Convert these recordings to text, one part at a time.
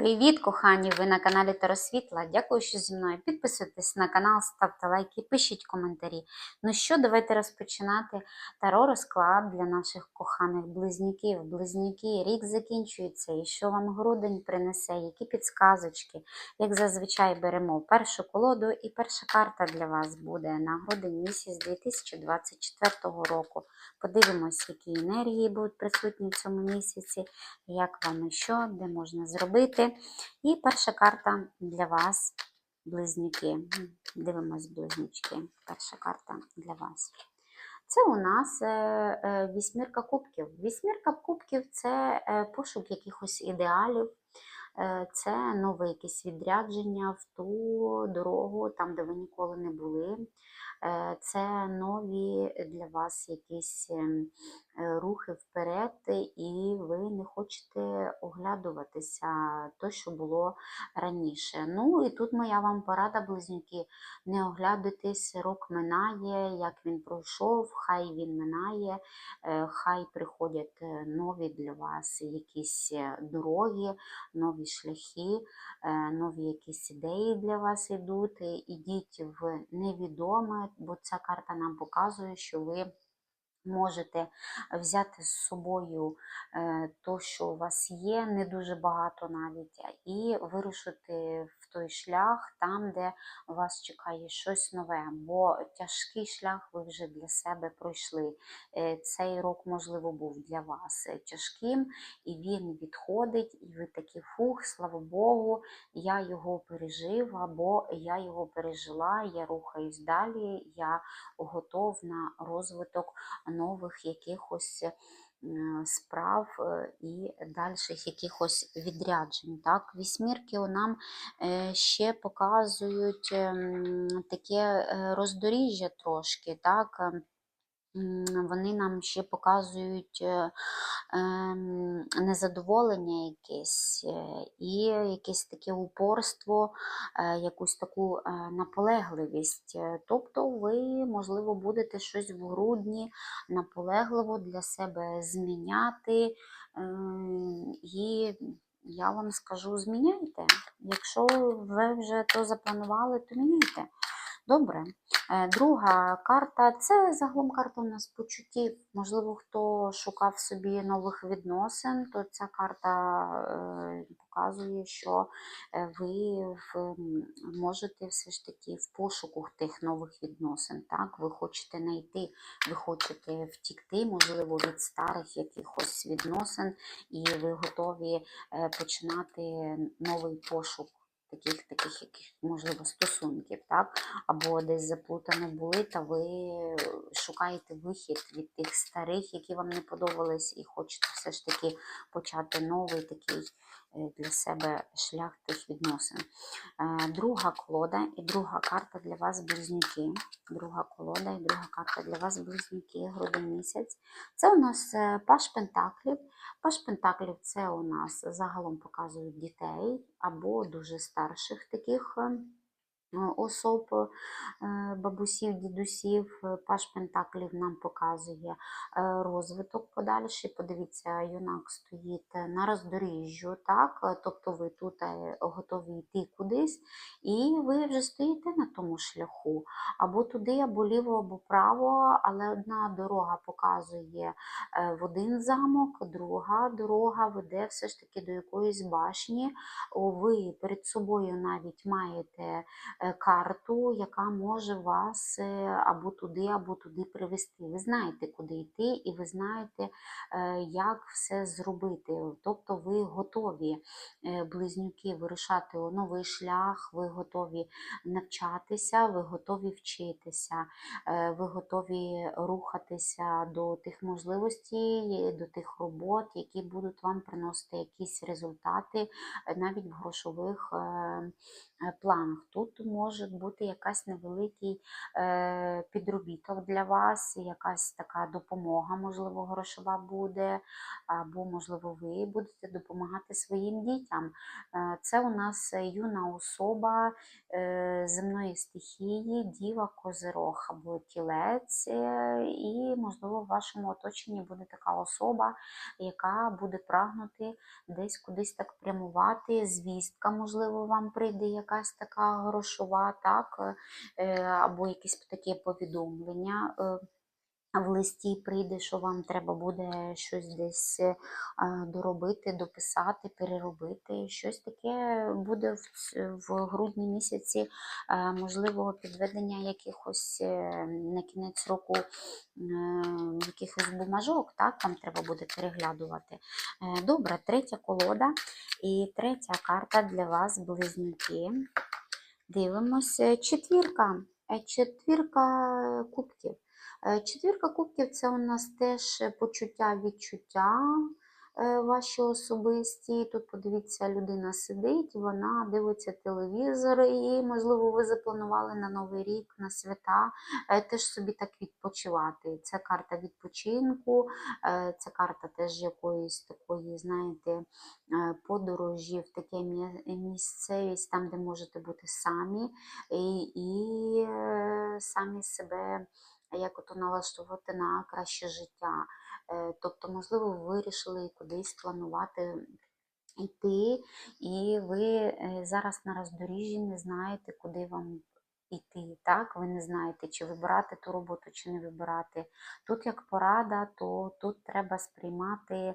Привіт, кохані! Ви на каналі Таросвітла. Дякую, що зі мною. Підписуйтесь на канал, ставте лайки, пишіть коментарі. Ну що, давайте розпочинати таро розклад для наших коханих близнюків. Близнюки, рік закінчується, і що вам грудень принесе, які підсказочки. Як зазвичай беремо першу колоду, і перша карта для вас буде на грудень місяць 2024 року. Подивимось, які енергії будуть присутні в цьому місяці, як вам і що, де можна зробити. І перша карта для вас, близнюки. Дивимось, близнючки. Перша карта для вас. Це у нас е, е, вісьмірка кубків. Вісьмірка кубків це е, пошук якихось ідеалів, це нове якесь відрядження в ту дорогу, там, де ви ніколи не були. Е, Це нові для вас якісь ем, е, рухи вперед, і ви не хочете оглядуватися то, що було раніше. Ну і тут моя вам порада, близнюки, не оглядуйтесь, рок минає, як він пройшов, хай він минає, е, хай приходять е, нові для вас якісь е, дороги, нові шляхи, е, нові якісь ідеї для вас йдуть. Е, Ідіть в невідоме, бо ця карта нам показує, що ви можете взяти з собою е, то, що у вас є, не дуже багато навіть, і вирушити в той шлях там, де вас чекає щось нове, бо тяжкий шлях ви вже для себе пройшли. Е, Цей рок, можливо, був для вас е, тяжким, і він відходить, і ви такі фух, слава Богу, я його пережив, або я його пережила, я рухаюсь далі, я готов на розвиток нових якихось справ е, і дальших якихось відряджень. Так? Вісьмірки нам е, ще показують ем, таке е, роздоріжжя трошки. Так? Вони нам ще показують е, ем, незадоволення якесь е, і якесь таке упорство, е, якусь таку наполегливість. Тобто ви, можливо, будете щось в грудні наполегливо для себе зміняти. ем, І я вам скажу, зміняйте. Якщо ви вже то запланували, то міняйте. Добре. Е, Друга карта це загалом карта у нас почуттів. Можливо, хто шукав собі нових відносин, то ця карта е, показує, що е, ви можете все ж таки в пошуку тих нових відносин. Так? Ви хочете знайти, ви хочете втікти, можливо, від старих якихось відносин, і ви готові починати новий пошук. Таких, таких, яких, можливо, стосунків, так? або десь заплутані були, та ви шукаєте вихід від тих старих, які вам не подобались, і хочете все ж таки почати новий такий для себе шлях тих відносин. Е, Друга колода і друга карта для вас близнюки. Друга колода і друга карта для вас близнюки, грудень місяць. Це у нас е, Паш Пентаклів. Паш Пентаклів це у нас загалом показують дітей або дуже старших таких е, особ, е, бабусів, дідусів. Е, Паш Пентаклів нам показує е, розвиток подальший. Подивіться, юнак стоїть на роздоріжжю, так? Е, тобто ви тут е, готові йти кудись, і ви вже стоїте на тому шляху. Або туди, або ліво, або право, але одна дорога показує е, в один замок, друга дорога веде все ж таки до якоїсь башні. Ви перед собою навіть маєте е, карту, яка може вас е, або туди, або туди привести. Ви знаєте, куди йти, і ви знаєте, е, як все зробити. Тобто ви готові, е, близнюки, вирушати у новий шлях, ви готові навчатися, ви готові вчитися, е, ви готові рухатися до тих можливостей, до тих робот, які будуть вам приносити якісь результати е, навіть в грошових е, е, планах. Тут може бути якась невеликий е, підробіток для вас, якась така допомога, можливо, грошова буде, або, можливо, ви будете допомагати своїм дітям. Е, Це у нас юна особа е, земної стихії, діва, козирог або тілець, е, і, можливо, в вашому оточенні буде така особа, яка буде прагнути десь кудись так прямувати. Звістка, можливо, вам прийде якась така грошова, так, е, або якесь таке повідомлення. е, в листі прийде, що вам треба буде щось десь е, доробити, дописати, переробити. Щось таке буде в, грудні місяці, можливо, підведення якихось на кінець року якихось бумажок, так, там треба буде переглядувати. Е, Добре, третя колода і третя карта для вас, близнюки. Дивимося. Четвірка. Е, Четвірка кубків. Е, Четвірка кубків це у нас теж почуття, відчуття ваші особисті. Тут подивіться, людина сидить, вона дивиться телевізор, і, можливо, ви запланували на Новий рік, на свята е, теж собі так відпочивати. Це карта відпочинку, е, це карта теж якоїсь такої, знаєте, е, подорожі в таке місцевість, там, де можете бути самі, і, і е, самі себе як ото налаштувати на краще життя. Е, Тобто, можливо, ви вирішили кудись планувати йти, і ви е, зараз на роздоріжжі не знаєте, куди вам йти. Так? Ви не знаєте, чи вибирати ту роботу, чи не вибирати. Тут як порада, то тут треба сприймати е,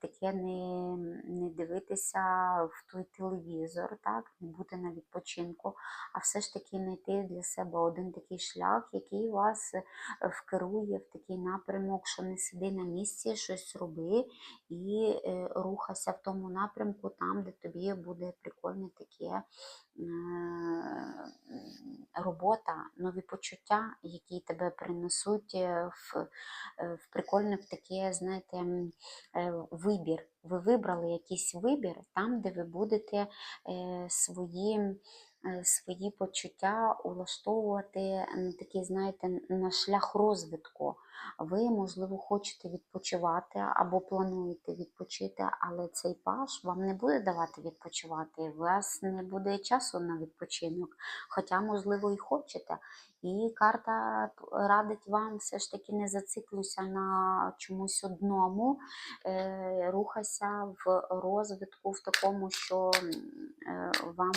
таке не, не дивитися в той телевізор, так? не бути на відпочинку, а все ж таки знайти для себе один такий шлях, який вас е, вкерує в такий напрямок, що не сиди на місці, щось роби і е, рухайся в тому напрямку, там, де тобі буде прикольне таке робота, нові почуття, які тебе принесуть е, в, е, в прикольне в таке, знаєте, е, вибір. Ви вибрали якийсь вибір там, де ви будете е, свої. Е, Свої почуття улаштовувати такий, знаєте, на шлях розвитку. Ви, можливо, хочете відпочивати або плануєте відпочити, але цей паш вам не буде давати відпочивати. У вас не буде часу на відпочинок, хоча, можливо, і хочете. І карта радить вам все ж таки не зациклюйся на чомусь одному, е, рухайся в розвитку, в такому, що е, вам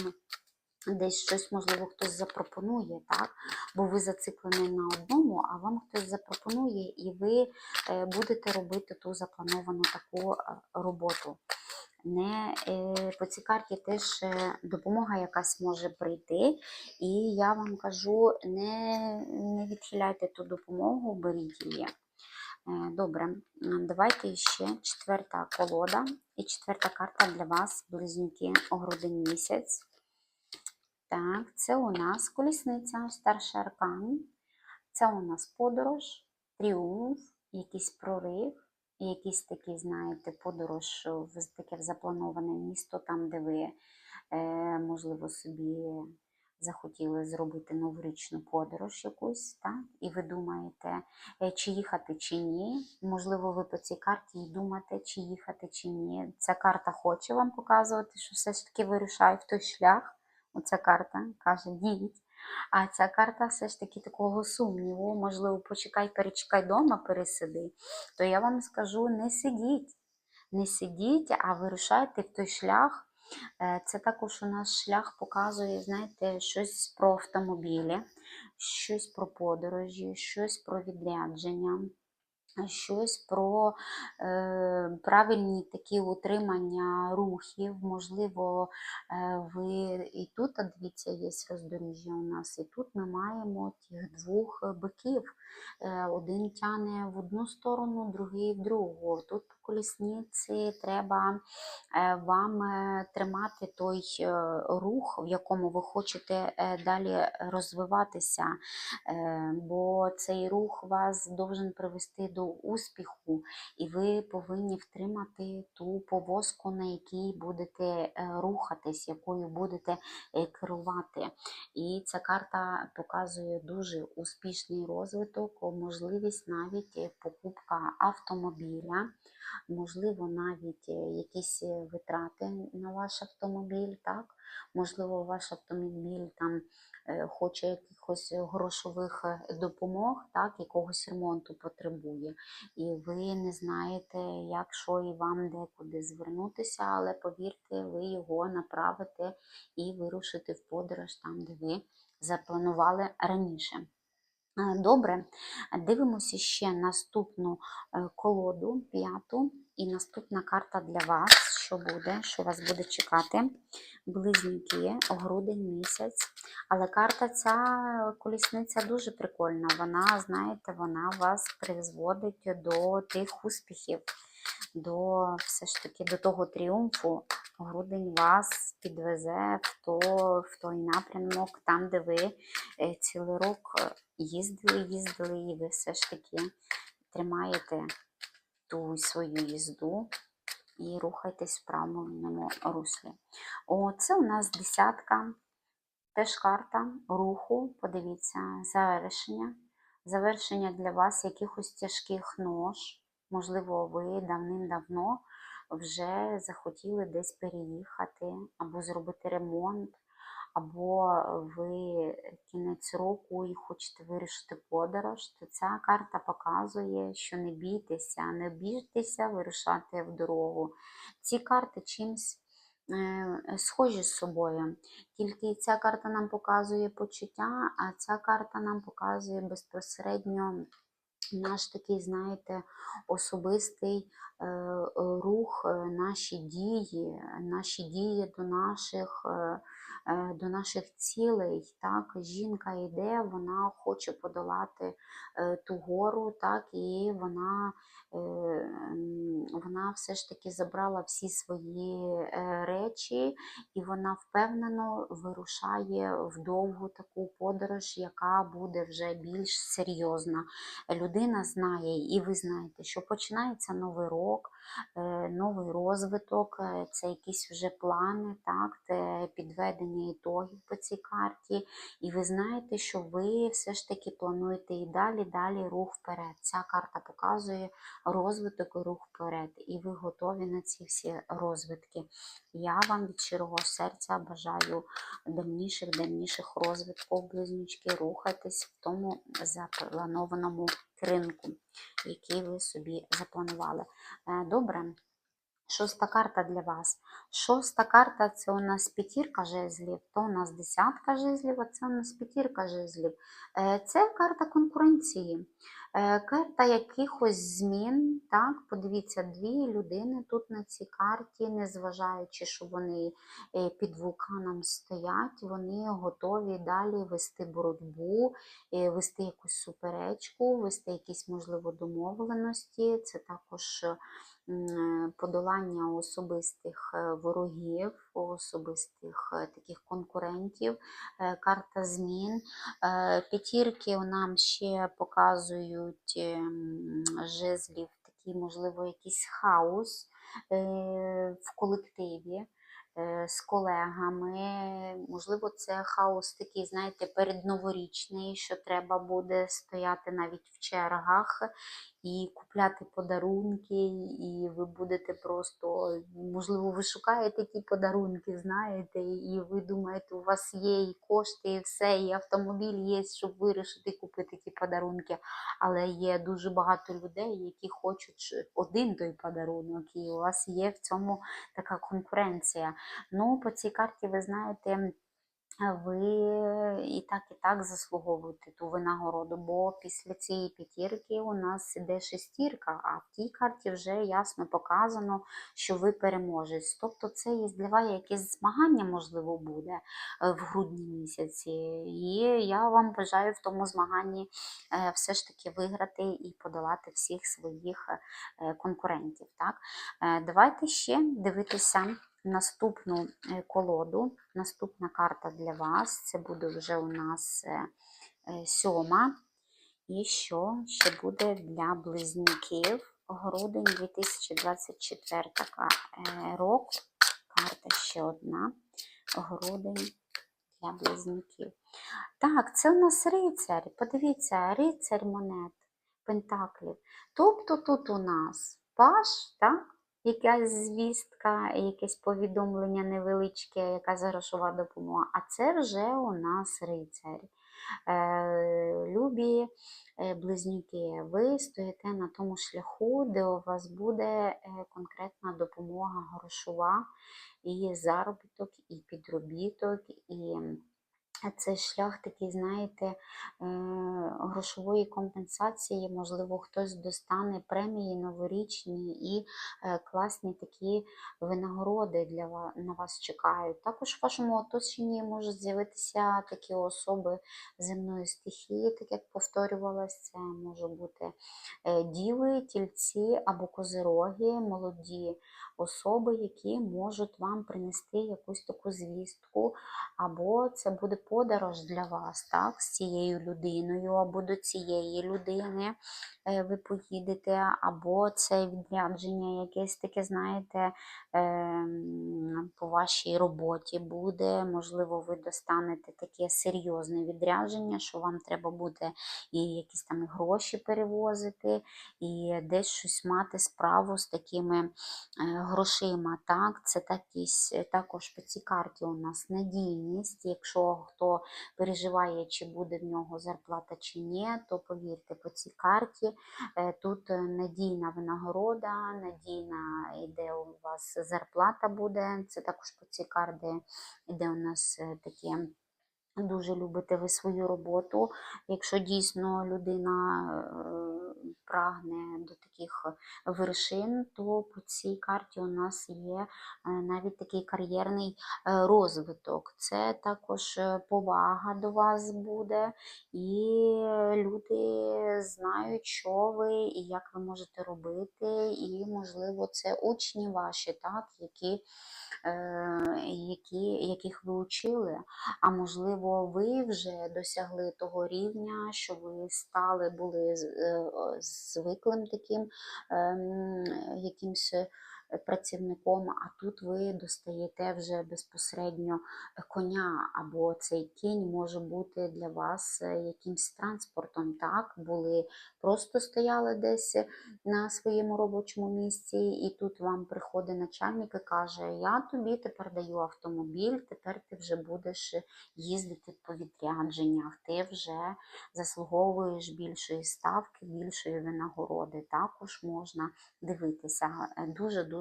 десь щось, можливо, хтось запропонує, так? бо ви зациклені на одному, а вам хтось запропонує, і ви е, будете робити ту заплановану таку е, роботу. Не, е, по цій карті теж допомога якась може прийти, і я вам кажу, не, не відхиляйте ту допомогу, беріть її. Добре, давайте ще четверта колода і четверта карта для вас, близнюки, грудень місяць. Так, це у нас колісниця, старший аркан. Це у нас подорож, тріумф, якийсь прорив, якийсь такий, знаєте, подорож в таке заплановане місто, там, де ви, е, можливо, собі захотіли зробити новорічну подорож якусь, так? і ви думаєте, е, чи їхати, чи ні. Можливо, ви по цій карті і думаєте, чи їхати, чи ні. Ця карта хоче вам показувати, що все ж таки вирушає в той шлях. Оця карта каже, діть. А ця карта все ж таки такого сумніву, можливо, почекай, перечекай дома, пересиди, то я вам скажу, не сидіть. Не сидіть, а вирушайте в той шлях. Е, Це також у нас шлях показує, знаєте, щось про автомобілі, щось про подорожі, щось про відрядження щось про е, правильні такі утримання рухів. Можливо, е, ви і тут, дивіться, є роздоріжжя у нас, і тут ми маємо тих двох биків. Е, один тяне в одну сторону, другий в другу. Тут колісниці треба е, вам е, тримати той е, рух, в якому ви хочете далі розвиватися, бо цей рух вас должен привести до успіху, і ви повинні втримати ту повозку, на якій будете рухатись, якою будете керувати. І ця карта показує дуже успішний розвиток, можливість навіть покупка автомобіля, можливо, навіть е, якісь е, витрати на ваш автомобіль, так? Можливо, ваш автомобіль там е, хоче якихось грошових допомог, так, якогось ремонту потребує. І ви не знаєте, як що і вам декуди звернутися, але повірте, ви його направите і вирушите в подорож там, де ви запланували раніше. Е, Добре, дивимося ще наступну е, колоду, п'яту, і наступна карта для вас. Що буде, що вас буде чекати? Близнюки, грудень місяць. Але карта ця колісниця дуже прикольна. Вона, знаєте, вона вас призводить до тих успіхів, до все ж таки до того тріумфу. Грудень вас підвезе в, то, в той напрямок, там, де ви е, цілий рок е, їздили, їздили, і ви все ж таки тримаєте ту свою їзду і рухайтесь в правильному руслі. О, це у нас десятка, теж карта руху. Подивіться, завершення. Завершення для вас якихось тяжких нож. Можливо, ви давним-давно вже захотіли десь переїхати або зробити ремонт, або ви кінець року і хочете вирішити подорож, то ця карта показує, що не бійтеся, не бійтеся вирушати в дорогу. Ці карти чимсь е, схожі з собою. Тільки ця карта нам показує почуття, а ця карта нам показує безпосередньо наш такий, знаєте, особистий е, е, рух, е, наші дії, наші дії до наших, до наших цілей. Так? Жінка йде, вона хоче подолати е, ту гору, так? і вона, е, вона все ж таки забрала всі свої е, речі, і вона впевнено вирушає в довгу таку подорож, яка буде вже більш серйозна людина знає, і ви знаєте, що починається новий рок, е, новий розвиток, е, це якісь вже плани, так, це підведення ітогів по цій карті. І ви знаєте, що ви все ж таки плануєте і далі, далі рух вперед. Ця карта показує розвиток і рух вперед. І ви готові на ці всі розвитки. Я вам від щирого серця бажаю дальніших, дальніших розвитків, близнючки, рухайтесь в тому запланованому ринку, який ви собі запланували. Е, Добре. Шоста карта для вас. Шоста карта це у нас п'ятірка жезлів, то у нас десятка жезлів, а це у нас п'ятірка жезлів. Е, Це карта конкуренції, е, карта якихось змін. Так, Подивіться, дві людини тут на цій карті, незважаючи, що вони е, під вулканом стоять, вони готові далі вести боротьбу, вести якусь суперечку, вести якісь, можливо, домовленості. Це також подолання особистих е, ворогів, особистих е, таких конкурентів, е, карта змін. Е, П'ятірки нам ще показують жезлів, такий, можливо, якийсь хаос е, в колективі. е, З колегами, можливо, це хаос такий, знаєте, передноворічний, що треба буде стояти навіть в чергах і купляти подарунки, і ви будете просто, можливо, ви шукаєте ті подарунки, знаєте, і ви думаєте, у вас є і кошти, і все, і автомобіль є, щоб вирішити купити ті подарунки. Але є дуже багато людей, які хочуть один той подарунок, і у вас є в цьому така конкуренція. Ну, по цій карті, ви знаєте. Ви і так, і так заслуговуєте ту винагороду, бо після цієї п'ятірки у нас іде шестірка, а в тій карті вже ясно показано, що ви переможець. Тобто це є для вас якесь змагання, можливо, буде е, в грудні місяці. І я вам бажаю в тому змаганні е, все ж таки виграти і подолати всіх своїх е, конкурентів. Так? Е, Давайте ще дивитися наступну е, колоду. Наступна карта для вас. Це буде вже у нас е, е, сьома. І що ще буде для близнюків? Грудень 2024 е, рок. Карта ще одна. Грудень для близнюків. Так, це у нас рицар. Подивіться, рицар монет, пентаклів. Тобто тут у нас паш, так? Якась звістка, якесь повідомлення невеличке, якась грошова допомога. А це вже у нас рицар. Е, любі е, близнюки, ви стоїте на тому шляху, де у вас буде е, конкретна допомога грошова, і заробіток, і підробіток, і це шлях такий, знаєте, е, грошової компенсації. Можливо, хтось достане премії новорічні і е, класні такі винагороди для вас, на вас чекають. Також в вашому оточенні можуть з'явитися такі особи земної стихії, так як повторювалось, це може бути е, діви, тільці або козироги, молоді особи, які можуть вам принести якусь таку звістку, або це буде подорож для вас, так, з цією людиною, або до цієї людини е, ви поїдете, або це відрядження якесь таке, знаєте, ем, по вашій роботі буде. Можливо, ви достанете таке серйозне відрядження, що вам треба буде і якісь там гроші перевозити, і десь щось мати справу з такими е, грошима. Так, це такісь, також по цій карті у нас надійність. Якщо хто переживає, чи буде в нього зарплата чи ні, то повірте, по цій карті е, тут надійна винагорода, надійна іде у вас зарплата буде. Це також по цій карті іде у нас е, таке. Дуже любите ви свою роботу. Якщо дійсно людина е, прагне до таких вершин, то по цій карті у нас є е, навіть такий кар'єрний е, розвиток. Це також повага до вас буде, і люди знають, що ви і як ви можете робити, і, можливо, це учні ваші, так, які, які, яких ви учили. А можливо, ви вже досягли того рівня, що ви стали, були е, звиклим таким якимось якимсь е, працівником, а тут ви достаєте вже безпосередньо коня, або цей кінь може бути для вас е, якимсь транспортом. Так, були просто стояли десь на своєму робочому місці, і тут вам приходить начальник і каже: Я тобі тепер даю автомобіль, тепер ти вже будеш їздити по відрядженнях, ти вже заслуговуєш більшої ставки, більшої винагороди. Також можна дивитися. Е,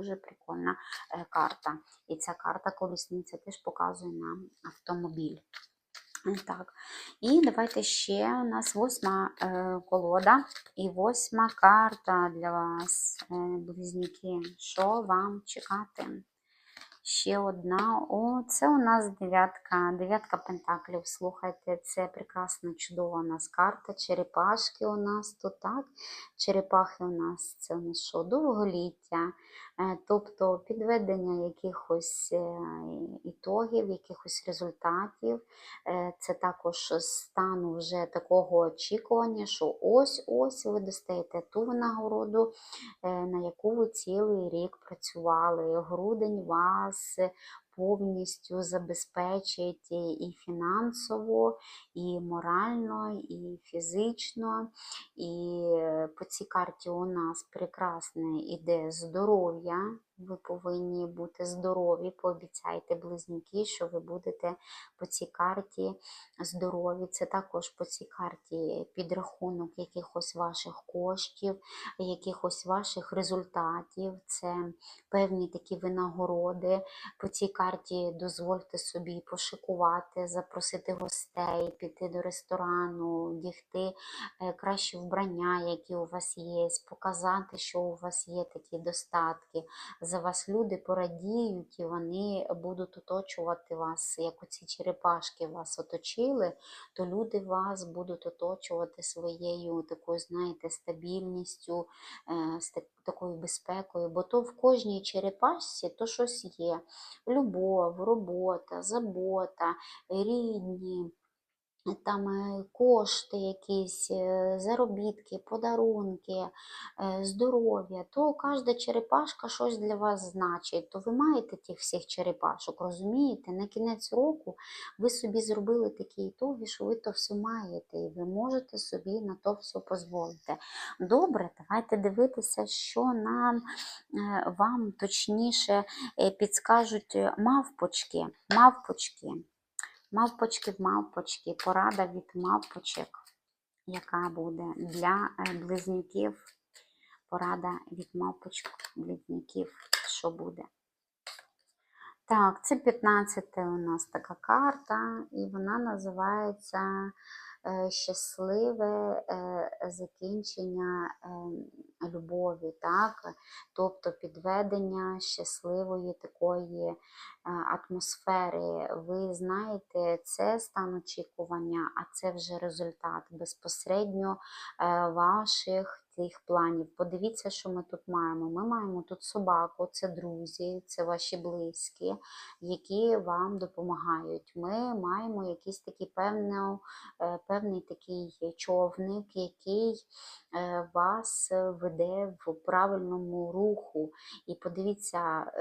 Дуже-дуже прикольна е, карта. І ця карта колісниця теж показує нам автомобіль. Так, і давайте ще у нас восьма е, колода і восьма карта для вас, е, близнюки. Що вам чекати? Ще одна. О, це у нас дев'ятка, дев'ятка пентаклів. Слухайте, це прекрасна, чудова у нас карта. Черепашки у нас тут, так? Черепахи у нас це у нас що? Довголіття, тобто підведення якихось е, ітогів, якихось результатів. Е, Це також стану вже такого очікування, що ось-ось ви достаєте ту винагороду, е, на яку ви цілий рік працювали. Грудень вас повністю забезпечить і фінансово, і морально, і фізично. І е, по цій карті у нас прекрасне іде здоров'я, ви повинні бути здорові. Пообіцяйте близнюки, що ви будете по цій карті здорові. Це також по цій карті підрахунок якихось ваших коштів, якихось ваших результатів. Це певні такі винагороди. По цій карті дозвольте собі пошикувати, запросити гостей, піти до ресторану, дігти е, кращі вбрання, які у вас є, показати, що у вас є такі достатки. За вас люди порадіють і вони будуть оточувати вас, як оці черепашки вас оточили, то люди вас будуть оточувати своєю такою, знаєте, стабільністю, е, з такою безпекою, бо то в кожній черепашці то щось є. Любов, робота, забота, рідні, там е, кошти якісь, е, заробітки, подарунки, е, здоров'я, то кожна черепашка щось для вас значить. То ви маєте тих всіх черепашок, розумієте? На кінець року ви собі зробили такі ітоги, що ви то все маєте, і ви можете собі на то все дозволити. Добре, давайте дивитися, що нам вам точніше підскажуть мавпочки. Мавпочки. Мавпочки в мавпочки, порада від мавпочок, яка буде для е, близнюків. Порада від мавпочок, близнюків, що буде. Так, це 15 у нас така карта, і вона називається е, Щасливе е, закінчення е, любові, так? тобто підведення щасливої такої атмосфери. Ви знаєте, це стан очікування, а це вже результат безпосередньо ваших цих планів. Подивіться, що ми тут маємо. Ми маємо тут собаку, це друзі, це ваші близькі, які вам допомагають. Ми маємо якийсь такий певний, е, певний такий човник, який е, вас е, веде в правильному руху. І подивіться,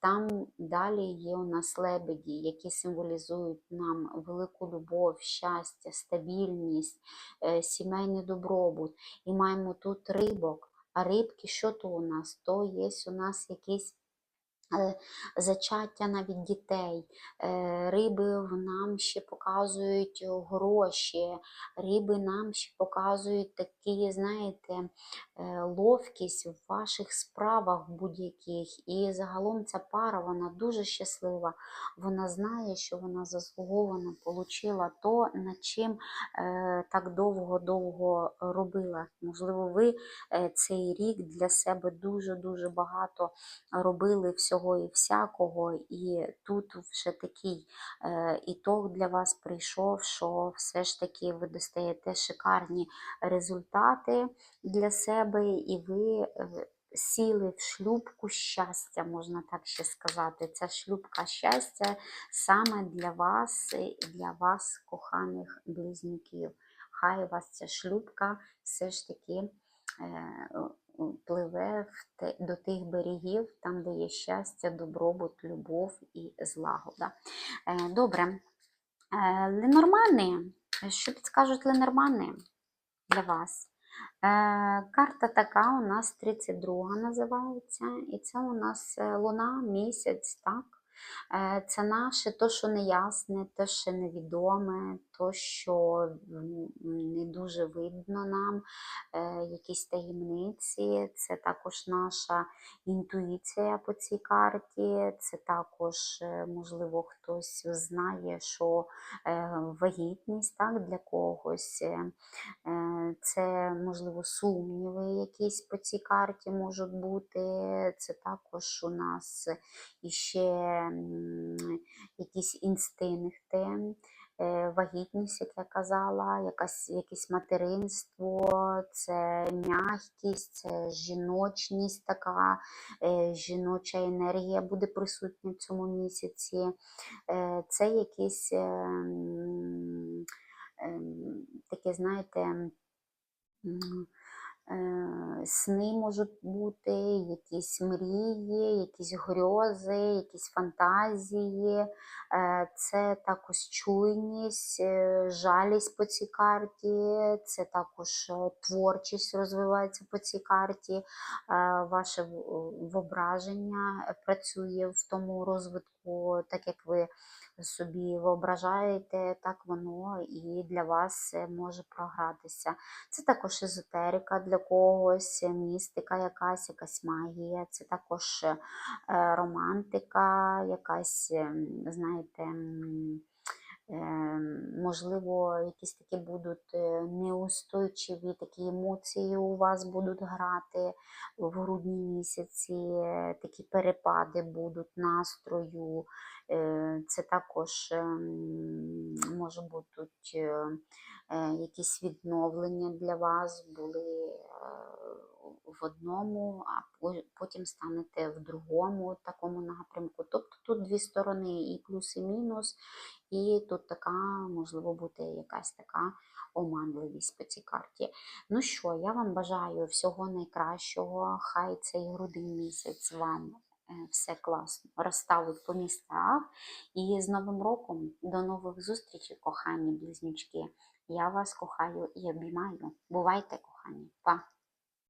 там далі є у нас лебеді, які символізують нам велику любов, щастя, стабільність, сімейний добробут. І маємо тут рибок. А рибки, що то у нас? То є у нас якісь зачаття навіть дітей. Е, Риби нам ще показують гроші, риби нам ще показують такі, знаєте, е, ловкість в ваших справах будь-яких. І загалом ця пара вона дуже щаслива. Вона знає, що вона заслуговано отримала то, над чим е, так довго-довго робила. Можливо, ви е, цей рік для себе дуже-дуже багато робили всього і всякого, і тут вже такий е, ітог для вас прийшов, що все ж таки ви достаєте шикарні результати для себе, і ви е, сіли в шлюбку щастя, можна так ще сказати. Ця шлюбка щастя саме для вас, для вас, коханих близнюків. Хай вас ця шлюбка все ж таки е, пливе в те, до тих берегів, там, де є щастя, добробут, любов і злагода. Е, добре. Е, Ленормани. Що підскажуть Ленормани для вас? Е, карта така у нас 32 називається, і це у нас е, луна, місяць, так? Е, Це наше то, що неясне, те, що невідоме, то, що дуже видно нам, е, якісь таємниці. Це також наша інтуїція по цій карті. Це також, е, можливо, хтось знає, що е, вагітність так, для когось. Це, можливо, сумніви якісь по цій карті можуть бути. Це також у нас іще якісь інстинкти, вагітність, як я казала, якась, якесь материнство, це м'якість, це жіночність така, е, жіноча енергія буде присутня в цьому місяці. Е, Це якісь. е, ем, таке, знаєте, е, сни можуть бути, якісь мрії, якісь грьози, якісь фантазії. Е, Це також чуйність, е, жалість по цій карті, це також е, творчість розвивається по цій карті, е, ваше в- воображення працює в тому розвитку, так як ви собі виображаєте, так воно і для вас е, може програтися. Це також езотерика для когось, містика якась, якась магія, це також е, романтика, якась, ем, знаєте, можливо, якісь такі будуть е, неустойчиві такі емоції у вас будуть грати в грудні місяці, е, такі перепади будуть настрою. Е, Це також ем, може бути якісь відновлення для вас були в одному, а потім станете в другому такому напрямку. Тобто тут дві сторони, і плюс, і мінус, і тут така, можливо, бути якась така оманливість по цій карті. Ну що, я вам бажаю всього найкращого. Хай цей грудень місяць вам е, все класно розставить по містах. І з Новим роком до нових зустрічей, кохані близнючки. Я вас кохаю і обіймаю. Бувайте, кохані. Па!